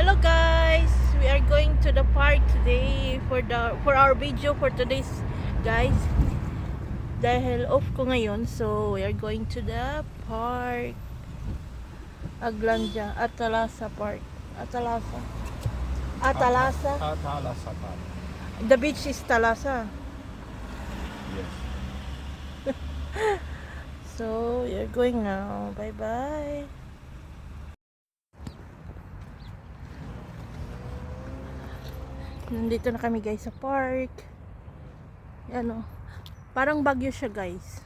Hello guys, we are going to the park today for the for our video for today's guys. Dahil off ko ngayon, so we are going to the park. Aglandia, Atalasa Park. Atalasa. Atalasa. Atala Sapan. The beach is Talasa. Yes. So, you're going now. Bye-bye. Nandito na kami guys sa park. Yan o. Parang bagyo siya guys.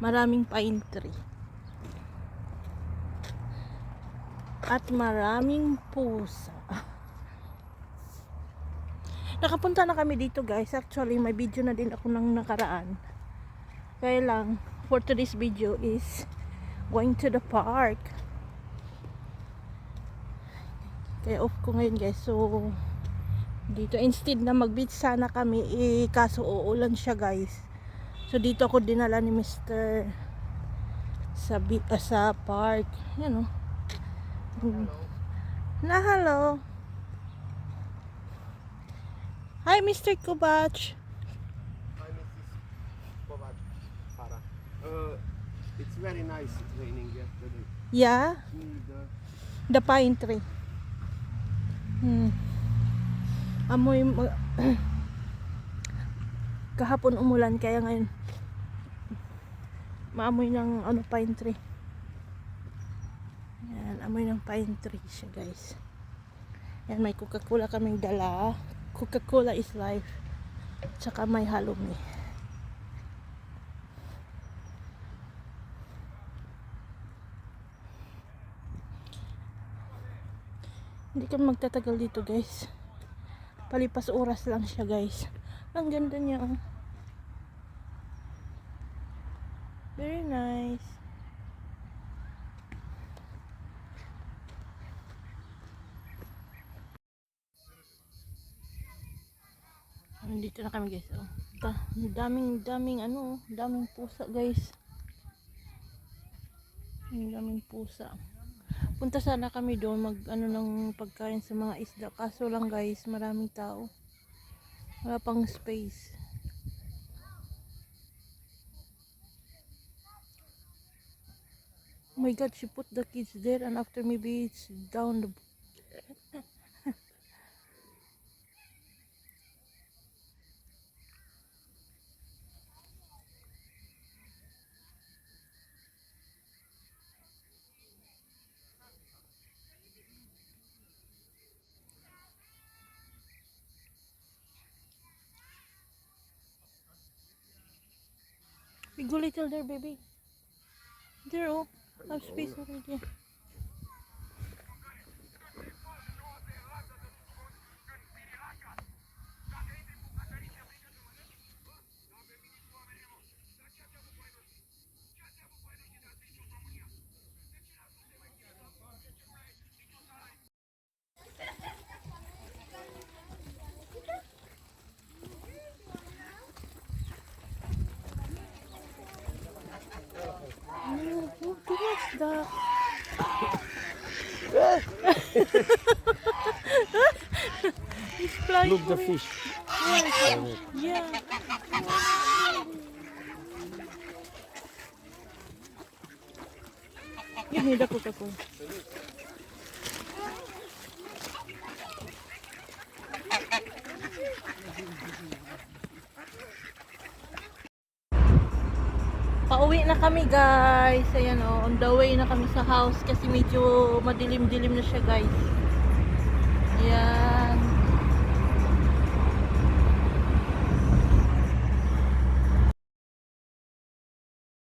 Maraming pine tree. At maraming pusa. Nakapunta na kami dito guys. Actually, may video na din ako nang nakaraan. Kaya lang, for today's video is going to the park. Kaya off ko ngayon guys. So, dito instead na mag-beach sana kami, eh, kaso uulan siya guys. So, dito ako dinala ni Mr. sa, ah, sa park. Yan o. Mm. Na hello. Hi Mr. Kubach. Hi, Mrs. Kovac. Sara. Uh, it's very nice. It's raining yesterday. Yeah, the the pine tree. Hmm. Amoy kahapon umulan kaya ngayon maamoy ng ano pine tree. Yan, amoy ng pine tree siya guys. Yan, may Coca-Cola kaming dala. Coca-Cola is life. Tsaka may halloumi. Hindi ka magtatagal dito guys. Palipas oras lang siya guys. Ang ganda niya oh. Very nice. Nandito na kami guys. Oh. Da- daming daming ano, daming pusa guys. Daming pusa. Punta sana kami doon mag ano ng pagkain sa mga isda. Kaso lang guys, maraming tao. Wala pang space. Oh my god, she put the kids there and after maybe it's down the Go little there, baby. There, oh. Have space already. Да. It's flying. Look the fish. Yeah. Нет, не такой какой. Pauwi na kami guys. Ayan o, on the way na kami sa house kasi medyo madilim-dilim na siya guys.